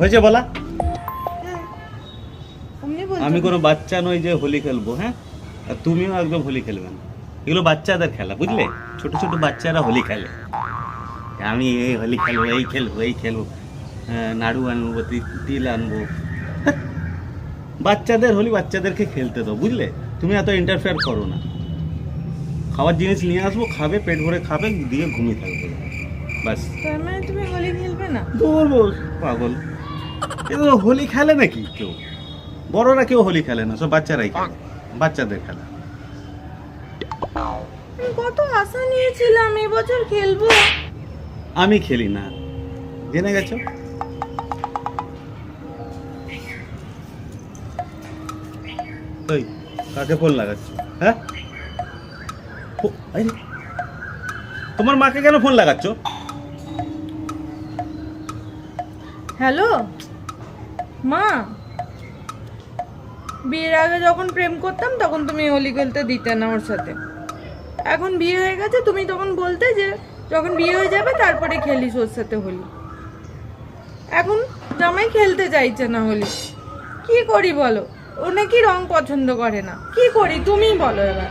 হয়েছে বলা? আমি কোনো বাচ্চা নই যে হোলি খেলব হ্যাঁ? আর তুমিও একদম হোলি খেলবে না। এগুলো বাচ্চাদের খেলা বুঝলে? ছোট ছোট বাচ্চারা হোলি খেলে। আমি এই হোলি খেলব এই খেলব এই খেলব হ্যাঁ, নাড়ু আনব তিল আনব। বাচ্চাদের হোলি বাচ্চাদেরকে খেলতে দাও বুঝলে? তুমি এত ইন্টারফেয়ার করো না। খাওয়ার জিনিস নিয়ে আসব খাবে পেট ভরে খাবে দিয়ে ঘুমিয়ে থাকবে। বাস। তার মানে তুমি হোলি খেলবে না? বলব পাগল। এগুলো হোলি খেলে নাকি কেউ? বড়রা কেউ হোলি খেলে না সব বাচ্চারাই খেলে। বাচ্চাদের খেলা। কত আশা নিয়েছিলাম এবছর খেলব। আমি খেলি না। জেনে গেছো? ওই কাকে ফোন লাগাচ্ছ? হ্যাঁ। তোমার মাকে কেন ফোন লাগাচ্ছ? হ্যালো? মা? বিয়ের আগে যখন প্রেম করতাম, তখন তুমি হোলি খেলতে দিতে না ওর সাথে। এখন বিয়ে হয়ে গেছে, তুমি তখন বলতে যে যখন বিয়ে হয়ে যাবে, তারপরে খেলিস ওর সাথে হোলি। এখন জামাই খেলতে চাইছে না হোলি। কি করি বলো? ও নাকি রং পছন্দ করে না। কি করি তুমি বলো এবার।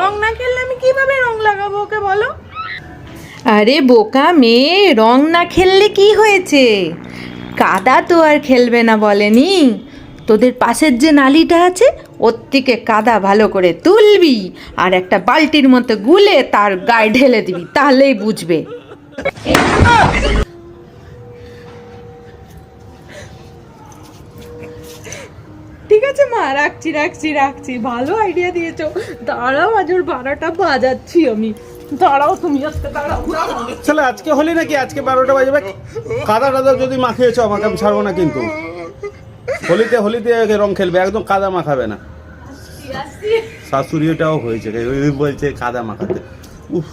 রং না খেললে আমি কীভাবে রং লাগাবো ওকে বলো? আরে বোকা মেয়ে, রং না খেললে কি হয়েছে? কাদা তো আর খেলবে না বলেনি। তোদের পাশের যে নালিটা আছে, ওর থেকে কাদা ভালো করে তুলবি আর একটা বালতির মতো গুলে তার গায়ে ঢেলে দিবি, তাহলেই বুঝবে। ঠিক আছে মা, রাখছি রাখছি রাখছি। ভালো আইডিয়া দিয়েছ। দাঁড়াও, আজ ওর বাজাচ্ছি আমি। দাঁড়াও তুমি, আজকে দাঁড়াও। চলে আজকে হলি নাকি? আজকে বারোটা বাজবে। কাদা টাদা যদি মাখিয়েছো, আমাকে আমি ছাড়বো না কিন্তু। হোলিতে হোলিতে রং খেলবে, একদম কাদা মাখাবে না। শাশুড়িটাও হয়েছে বলছে কাদা মাখাতে। উফ।